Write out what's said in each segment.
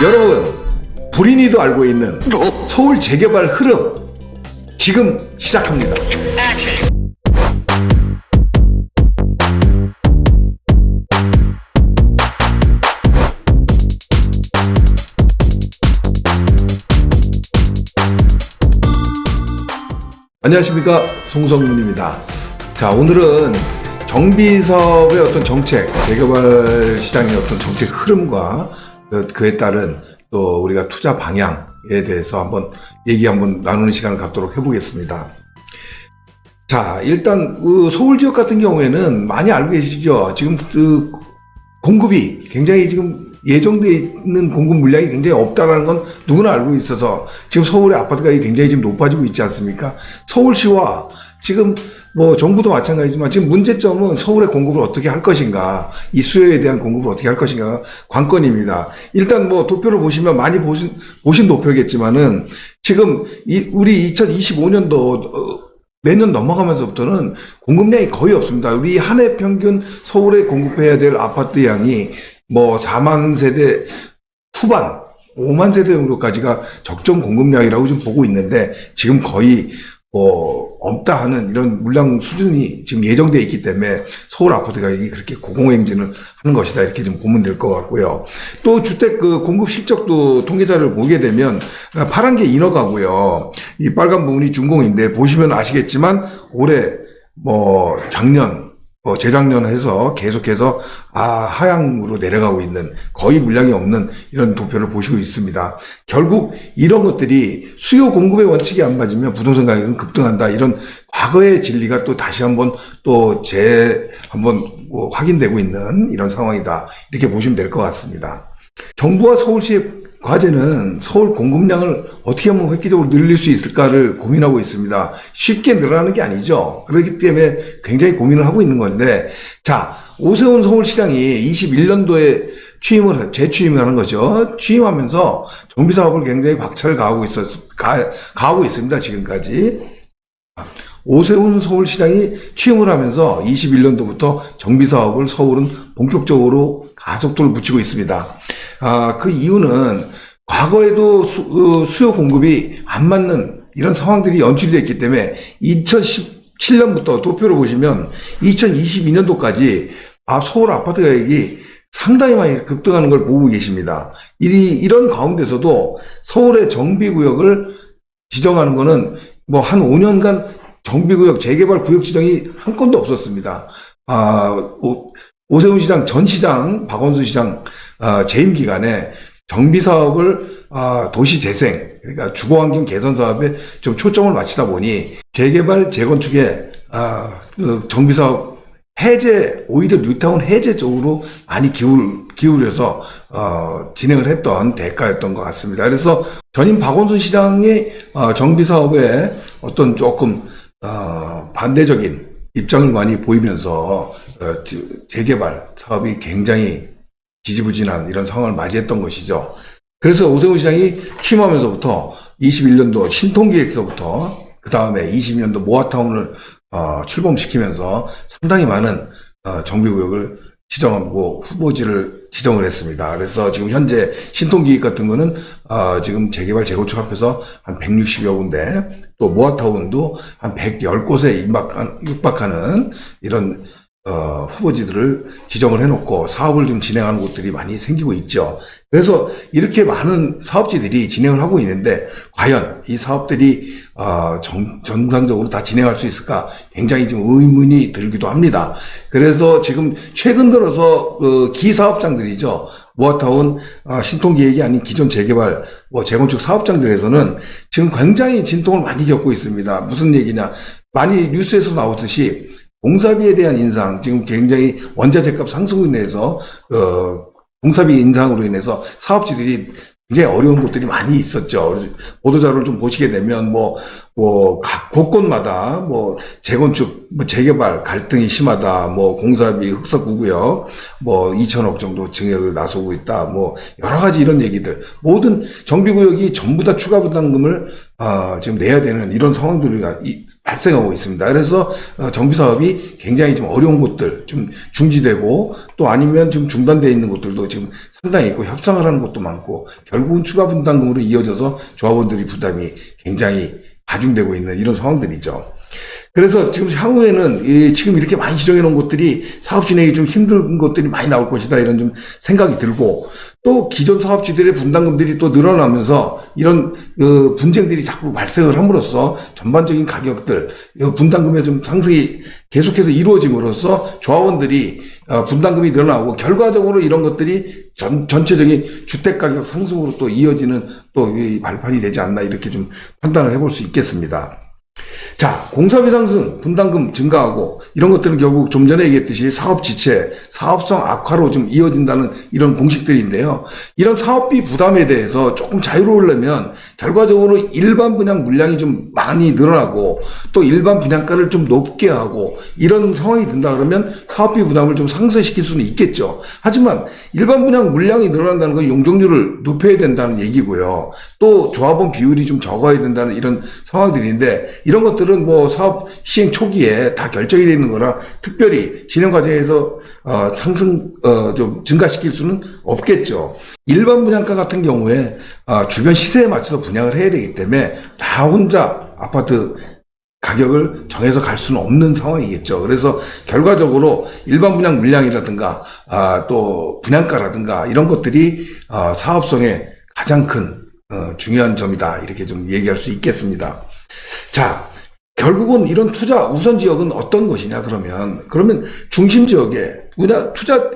여러분, 불인이도 알고 있는 서울 재개발 흐름 지금 시작합니다. 안녕하십니까 송성문입니다. 자 오늘은 정비사업의 어떤 정책, 재개발 시장의 어떤 정책 흐름과 그- 그에 따른 또 우리가 투자 방향에 대해서 한번 얘기 한번 나누는 시간을 갖도록 해보겠습니다. 자 일단 그 서울 지역 같은 경우에는 많이 알고 계시죠? 지금 그 공급이 굉장히 지금 예정돼 있는 공급 물량이 굉장히 없다라는 건 누구나 알고 있어서 지금 서울의 아파트 가격이 굉장히 지금 높아지고 있지 않습니까? 서울시와 지금 뭐 정부도 마찬가지지만 지금 문제점은 서울의 공급을 어떻게 할 것인가 이 수요에 대한 공급을 어떻게 할 것인가 관건입니다. 일단 뭐 도표를 보시면 많이 보신 보신 도표겠지만은 지금 이 우리 2025년도 내년 넘어가면서부터는 공급량이 거의 없습니다. 우리 한 해 평균 서울에 공급해야 될 아파트 양이 뭐 4만 세대 후반, 5만 세대 정도까지가 적정 공급량이라고 지금 보고 있는데 지금 거의 뭐 없다 하는 이런 물량 수준이 지금 예정되어 있기 때문에 서울 아파트 가격이 그렇게 고공행진을 하는 것이다 이렇게 좀 보면 될 것 같고요. 또 주택 그 공급 실적도 통계자를 보게 되면 파란 게 인허가고요. 이 빨간 부분이 준공인데 보시면 아시겠지만 올해 뭐 작년 뭐 재작년 해서 계속해서 아 하향으로 내려가고 있는 거의 물량이 없는 이런 도표를 보시고 있습니다. 결국 이런 것들이 수요 공급의 원칙이 안 맞으면 부동산 가격은 급등한다 이런 과거의 진리가 또 다시 한번 또 재 한번 뭐 확인되고 있는 이런 상황이다 이렇게 보시면 될 것 같습니다. 정부와 서울시의 과제는 서울 공급량을 어떻게 하면 획기적으로 늘릴 수 있을까를 고민하고 있습니다. 쉽게 늘어나는 게 아니죠. 그렇기 때문에 굉장히 고민을 하고 있는 건데, 자, 오세훈 서울시장이 21년도에 취임을, 재취임을 하는 거죠. 취임하면서 정비 사업을 굉장히 박차를 가하고 있었, 가, 가하고 있습니다. 지금까지. 오세훈 서울시장이 취임을 하면서 21년도부터 정비 사업을 서울은 본격적으로 가속도를 붙이고 있습니다. 아, 그 이유는 과거에도 수, 요 공급이 안 맞는 이런 상황들이 연출이 됐기 때문에 2017년부터 도표를 보시면 2022년도까지 아, 서울 아파트 가격이 상당히 많이 급등하는 걸 보고 계십니다. 이, 이런 가운데서도 서울의 정비구역을 지정하는 거는 뭐 한 5년간 정비구역 재개발 구역 지정이 한 건도 없었습니다. 아, 오, 오세훈 시장 전 시장, 박원순 시장 아, 재임 기간에 정비 사업을 아, 도시 재생 그러니까 주거 환경 개선 사업에 좀 초점을 맞추다 보니 재개발 재건축에 아, 그 정비 사업 해제 오히려 뉴타운 해제 쪽으로 많이 기울 기울여서 어, 진행을 했던 대가였던 것 같습니다. 그래서 전임 박원순 시장의 어, 정비 사업에 어떤 조금 어, 반대적인 입장을 많이 보이면서 어, 지- 재개발 사업이 굉장히 지지부진한 이런 상황을 맞이했던 것이죠. 그래서 오세훈 시장이 취임하면서부터 21년도 신통기획서부터 그 다음에 20년도 모아타운을 어, 출범시키면서 상당히 많은 어, 정비구역을 지정하고 후보지를 지정을 했습니다. 그래서 지금 현재 신통기획 같은 거는 어, 지금 재개발 재건축 합해서 한 160여 군데 또 모아타운도 한 110곳에 임박한, 육박하는 이런 어, 후보지들을 지정을 해놓고 사업을 좀 진행하는 곳들이 많이 생기고 있죠. 그래서 이렇게 많은 사업지들이 진행을 하고 있는데 과연 이 사업들이 어, 정, 정상적으로 다 진행할 수 있을까 굉장히 좀 의문이 들기도 합니다. 그래서 지금 최근 들어서 그 기사업장들이죠. 모아타운 아, 신통기획이 아닌 기존 재개발 뭐 재건축 사업장들에서는 지금 굉장히 진통을 많이 겪고 있습니다. 무슨 얘기냐? 많이 뉴스에서 나오듯이 공사비에 대한 인상, 지금 굉장히 원자재값 상승으로 인해서, 어, 공사비 인상으로 인해서 사업주들이 굉장히 어려운 곳들이 많이 있었죠. 보도자료를 좀 보시게 되면 뭐, 뭐, 각 곳곳마다 뭐, 재건축, 뭐, 재개발 갈등이 심하다, 뭐, 공사비 흑석 구구역, 뭐, 2천억 정도 증액을 나서고 있다, 뭐, 여러 가지 이런 얘기들. 모든 정비구역이 전부 다 추가 부담금을, 아, 지금 내야 되는 이런 상황들이 이- 발생하고 있습니다. 그래서 어, 정비 사업이 굉장히 좀 어려운 곳들, 좀 중지되고 또 아니면 지금 중단되어 있는 곳들도 지금 상당히 있고 협상을 하는 곳도 많고 결국은 추가 분담금으로 이어져서 조합원들이 부담이 굉장히 가중되고 있는 이런 상황들이죠. 그래서 지금 향후에는 이 지금 이렇게 많이 지정해 놓은 것들이 사업 진행이 좀 힘든 것들이 많이 나올 것이다 이런 좀 생각이 들고 또 기존 사업지들의 분담금들이 또 늘어나면서 이런 그 분쟁들이 자꾸 발생을 함으로써 전반적인 가격들 이 분담금의 좀 상승이 계속해서 이루어짐으로써 조합원들이 어, 분담금이 늘어나고 결과적으로 이런 것들이 전, 전체적인 주택 가격 상승으로 또 이어지는 또이 발판이 되지 않나 이렇게 좀 판단을 해볼 수 있겠습니다. 자, 공사비 상승, 분담금 증가하고 이런 것들은 결국 좀 전에 얘기했듯이 사업 지체, 사업성 악화로 좀 이어진다는 이런 공식들인데요. 이런 사업비 부담에 대해서 조금 자유로우려면 결과적으로 일반 분양 물량이 좀 많이 늘어나고 또 일반 분양가를 좀 높게 하고 이런 상황이 든다 그러면 사업비 부담을 좀 상쇄시킬 수는 있겠죠. 하지만 일반 분양 물량이 늘어난다는 건 용적률을 높여야 된다는 얘기고요. 또 조합원 비율이 좀 적어야 된다는 이런 상황들인데 이런 것들은 뭐 사업 시행 초기에 다 결정이 되어 있는 거라 특별히 진행 과정에서 어, 상승 어, 좀 증가시킬 수는 없겠죠. 일반 분양가 같은 경우에 어, 주변 시세에 맞춰서 분양을 해야 되기 때문에 나 혼자 아파트 가격을 정해서 갈 수는 없는 상황이겠죠. 그래서 결과적으로 일반 분양 물량이라든가 아, 또 분양가라든가 이런 것들이 어, 사업성에 가장 큰 어, 중요한 점이다 이렇게 좀 얘기할 수 있겠습니다. 자, 결국은 이런 투자 우선 지역은 어떤 것이냐 그러면. 그러면 중심 지역에 분야 투자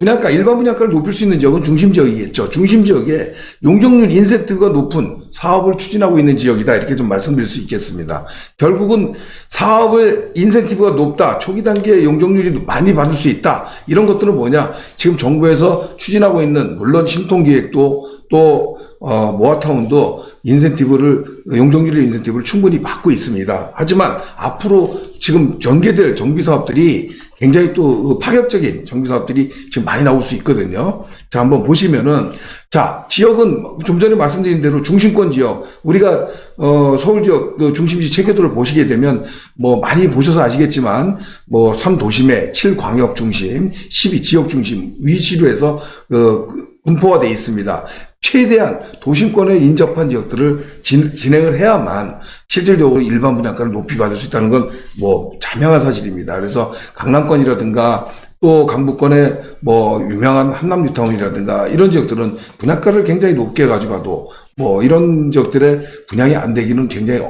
분양가 일반 분양가를 높일 수 있는 지역은 중심 지역이겠죠. 중심 지역에 용적률 인센티브가 높은 사업을 추진하고 있는 지역이다 이렇게 좀 말씀드릴 수 있겠습니다. 결국은 사업의 인센티브가 높다, 초기 단계에 용적률이 많이 받을 수 있다 이런 것들은 뭐냐? 지금 정부에서 추진하고 있는 물론 신통기획도 또 어, 모아타운도 인센티브를 용적률의 인센티브를 충분히 받고 있습니다. 하지만 앞으로 지금 전개될 정비 사업들이 굉장히 또 파격적인 정비 사업들이 지금 많이 나올 수 있거든요. 자, 한번 보시면은 자, 지역은 좀 전에 말씀드린 대로 중심권 지역 우리가 어 서울 지역 그 중심지 체계도를 보시게 되면 뭐 많이 보셔서 아시겠지만 뭐 3도심에 7광역 중심, 12 지역 중심 위치로 해서 그 분포가 돼 있습니다. 최대한 도심권에 인접한 지역들을 진, 진행을 해야만 실질적으로 일반 분양가를 높이 받을 수 있다는 건 뭐 자명한 사실입니다. 그래서 강남권이라든가 또 강북권의 뭐 유명한 한남 뉴타운이라든가 이런 지역들은 분양가를 굉장히 높게 가져가도 뭐 이런 지역들의 분양이 안 되기는 굉장히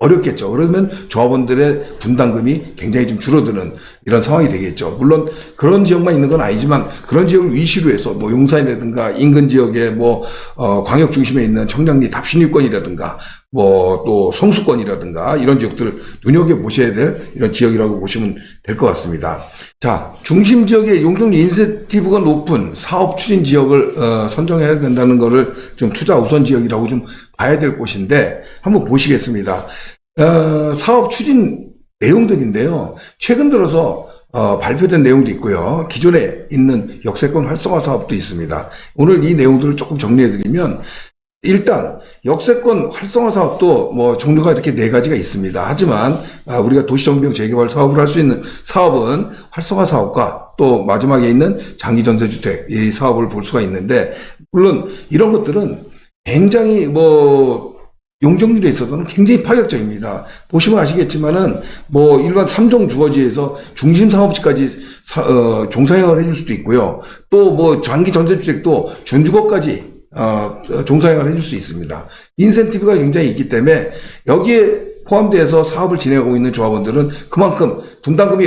어- 어렵겠죠. 그러면 조합원들의 분담금이 굉장히 좀 줄어드는 이런 상황이 되겠죠. 물론 그런 지역만 있는 건 아니지만 그런 지역을 위시로 해서 뭐 용산이라든가 인근 지역에 뭐 어, 광역 중심에 있는 청량리 답신유권이라든가 뭐 또 성수권이라든가 이런 지역들을 눈여겨 보셔야 될 이런 지역이라고 보시면 될 것 같습니다. 자, 중심 지역의 용적률 인센티브가 높은 사업 추진 지역을 어, 선정해야 된다는 거를 좀 투자 우선 지역이라고 좀 봐야 될 곳인데 한번 보시겠습니다. 어, 사업 추진 내용들인데요. 최근 들어서 어, 발표된 내용도 있고요. 기존에 있는 역세권 활성화 사업도 있습니다. 오늘 이 내용들을 조금 정리해드리면 일단 역세권 활성화 사업도 뭐 종류가 이렇게 네 가지가 있습니다. 하지만 아, 우리가 도시정비용 재개발 사업을 할 수 있는 사업은 활성화 사업과 또 마지막에 있는 장기 전세주택 이 사업을 볼 수가 있는데 물론 이런 것들은 굉장히 뭐 용적률에 있어서는 굉장히 파격적입니다. 보시면 아시겠지만은 뭐 일반 3종 주거지에서 중심 상업지까지 사- 어, 종사형을 해줄 수도 있고요. 또 뭐 장기 전세주택도 준주거까지 어, 종사형을 해줄 수 있습니다. 인센티브가 굉장히 있기 때문에 여기에 포함돼서 사업을 진행하고 있는 조합원들은 그만큼 분담금이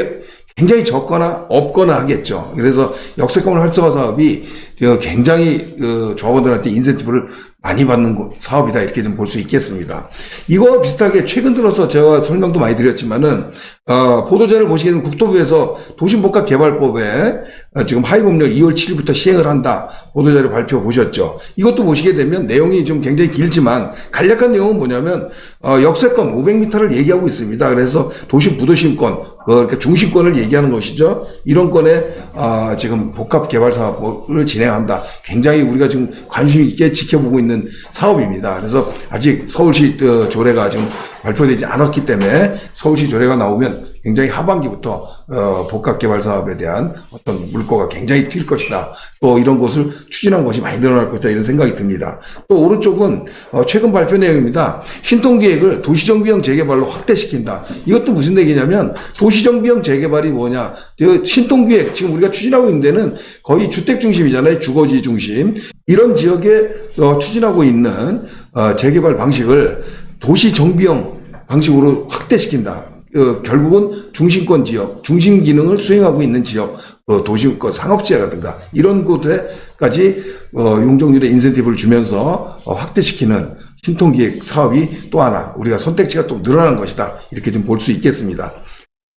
굉장히 적거나 없거나 하겠죠. 그래서 역세권 활성화 사업이 어, 굉장히 그 조합원들한테 인센티브를 많이 받는 곳- 사업이다 이렇게 좀 볼 수 있겠습니다. 이거와 비슷하게 최근 들어서 제가 설명도 많이 드렸지만은 어, 보도자를 보시기에는 국토부에서 도심복합개발법에 어, 지금 하위법령 2월 7일부터 시행을 한다. 보도자료 발표 보셨죠? 이것도 보시게 되면 내용이 좀 굉장히 길지만 간략한 내용은 뭐냐면 어, 역세권 500m를 얘기하고 있습니다. 그래서 도시 부도심권, 어, 그러니까 중심권을 얘기하는 것이죠. 이런 건에 아, 지금 복합 개발 사업을 진행한다. 굉장히 우리가 지금 관심 있게 지켜보고 있는 사업입니다. 그래서 아직 서울시 어, 조례가 지금 발표되지 않았기 때문에 서울시 조례가 나오면 굉장히 하반기부터 어, 복합 개발 사업에 대한 어떤 물꼬가 굉장히 튈 것이다. 또 이런 것을 추진한 것이 많이 늘어날 것이다 이런 생각이 듭니다. 또 오른쪽은 어, 최근 발표 내용입니다. 신통 기획을 도시정비형 재개발로 확대시킨다. 이것도 무슨 얘기냐면 도시정비형 재개발이 뭐냐? 그 신통 기획 지금 우리가 추진하고 있는 데는 거의 주택 중심이잖아요. 주거지 중심 이런 지역에 어, 추진하고 있는 어, 재개발 방식을 도시정비형 방식으로 확대시킨다. 어, 결국은 중심권 지역, 중심 기능을 수행하고 있는 지역, 어, 도시권 상업지라든가 이런 곳에까지 어, 용적률의 인센티브를 주면서 어, 확대시키는 신통기획 사업이 또 하나 우리가 선택지가 또 늘어난 것이다 이렇게 좀 볼 수 있겠습니다.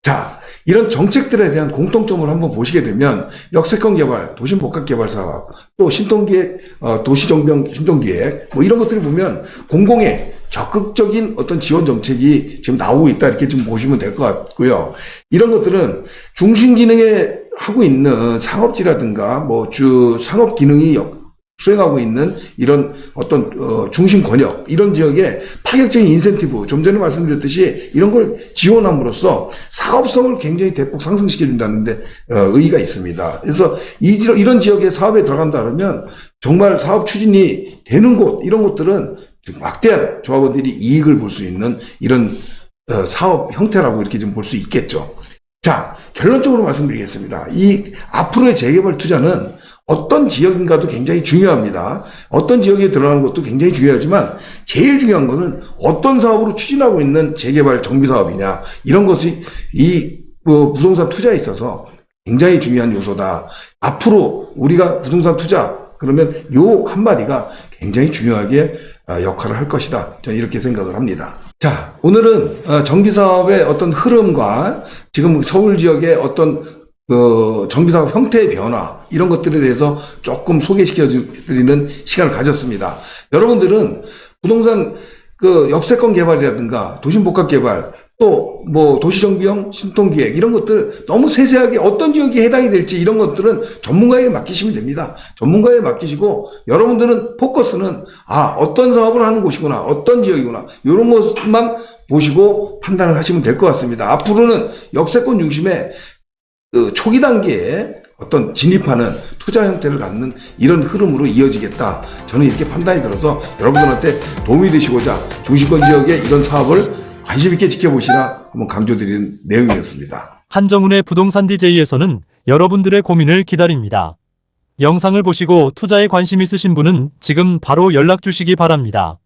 자, 이런 정책들에 대한 공통점을 한번 보시게 되면 역세권 개발, 도심 복합 개발 사업, 또 신통기획, 어, 도시정병 신통기획 뭐 이런 것들을 보면 공공의 적극적인 어떤 지원 정책이 지금 나오고 있다 이렇게 좀 보시면 될 것 같고요. 이런 것들은 중심 기능에 하고 있는 상업지라든가 뭐 주 상업 기능이 역- 수행하고 있는 이런 어떤 어, 중심 권역 이런 지역에 파격적인 인센티브 좀 전에 말씀드렸듯이 이런 걸 지원함으로써 사업성을 굉장히 대폭 상승시켜 준다는 데 어, 의의가 있습니다. 그래서 이, 지- 이런 지역에 사업에 들어간다 그러면 정말 사업 추진이 되는 곳 이런 곳들은 막대한 조합원들이 이익을 볼 수 있는 이런 어, 사업 형태라고 이렇게 좀 볼 수 있겠죠. 자, 결론적으로 말씀드리겠습니다. 이 앞으로의 재개발 투자는 어떤 지역인가도 굉장히 중요합니다. 어떤 지역에 들어가는 것도 굉장히 중요하지만 제일 중요한 거는 어떤 사업으로 추진하고 있는 재개발 정비 사업이냐 이런 것이 이 어, 부동산 투자에 있어서 굉장히 중요한 요소다. 앞으로 우리가 부동산 투자 그러면 요 한마디가 굉장히 중요하게 아, 역할을 할 것이다. 저는 이렇게 생각을 합니다. 자, 오늘은 어, 정비 사업의 어떤 흐름과 지금 서울 지역의 어떤 그 정비사업 형태의 변화 이런 것들에 대해서 조금 소개시켜 드리는 시간을 가졌습니다. 여러분들은 부동산 그 역세권 개발이라든가 도심복합 개발 또 뭐 도시정비형 신통기획 이런 것들 너무 세세하게 어떤 지역이 해당이 될지 이런 것들은 전문가에게 맡기시면 됩니다. 전문가에 맡기시고 여러분들은 포커스는 아 어떤 사업을 하는 곳이구나 어떤 지역이구나 이런 것만 보시고 판단을 하시면 될 것 같습니다. 앞으로는 역세권 중심의 그 초기 단계에 어떤 진입하는 투자 형태를 갖는 이런 흐름으로 이어지겠다. 저는 이렇게 판단이 들어서 여러분들한테 도움이 되시고자 중심권 지역의 이런 사업을 관심 있게 지켜보시라 한번 강조드리는 내용이었습니다. 한정훈의 부동산 DJ에서는 여러분들의 고민을 기다립니다. 영상을 보시고 투자에 관심 있으신 분은 지금 바로 연락 주시기 바랍니다.